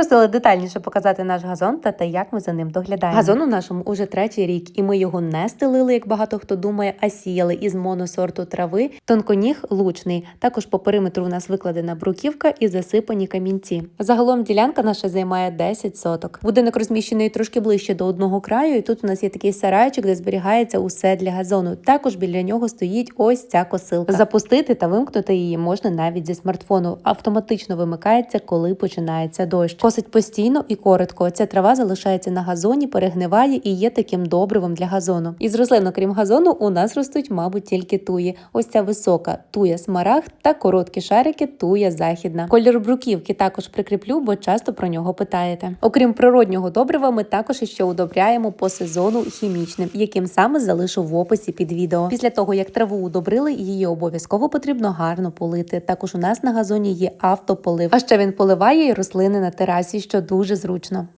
Попросили детальніше показати наш газон та те, як ми за ним доглядаємо. Газон у нашому уже третій рік, і ми його не стелили, як багато хто думає, а сіяли із моносорту трави. Тонконіг лучний. Також по периметру у нас викладена бруківка і засипані камінці. Загалом ділянка наша займає 10 соток. Будинок розміщений трошки ближче до одного краю, і тут у нас є такий сарайчик, де зберігається усе для газону. Також біля нього стоїть ось ця косилка. Запустити та вимкнути її можна навіть зі смартфону. Автоматично вимикається, коли починається дощ. Косить постійно і коротко. Ця трава залишається на газоні, перегниває і є таким добривом для газону. Із рослин, окрім газону, у нас ростуть, мабуть, тільки туї. Ось ця висока туя смарагд та короткі шарики туя західна. Колір бруківки також прикріплю, бо часто про нього питаєте. Окрім природнього добрива, ми також іще удобряємо по сезону хімічним, яким саме залишу в описі під відео. Після того як траву удобрили, її обов'язково потрібно гарно полити. Також у нас на газоні є автополив. А ще він поливає і рослини на терасі, що дуже зручно.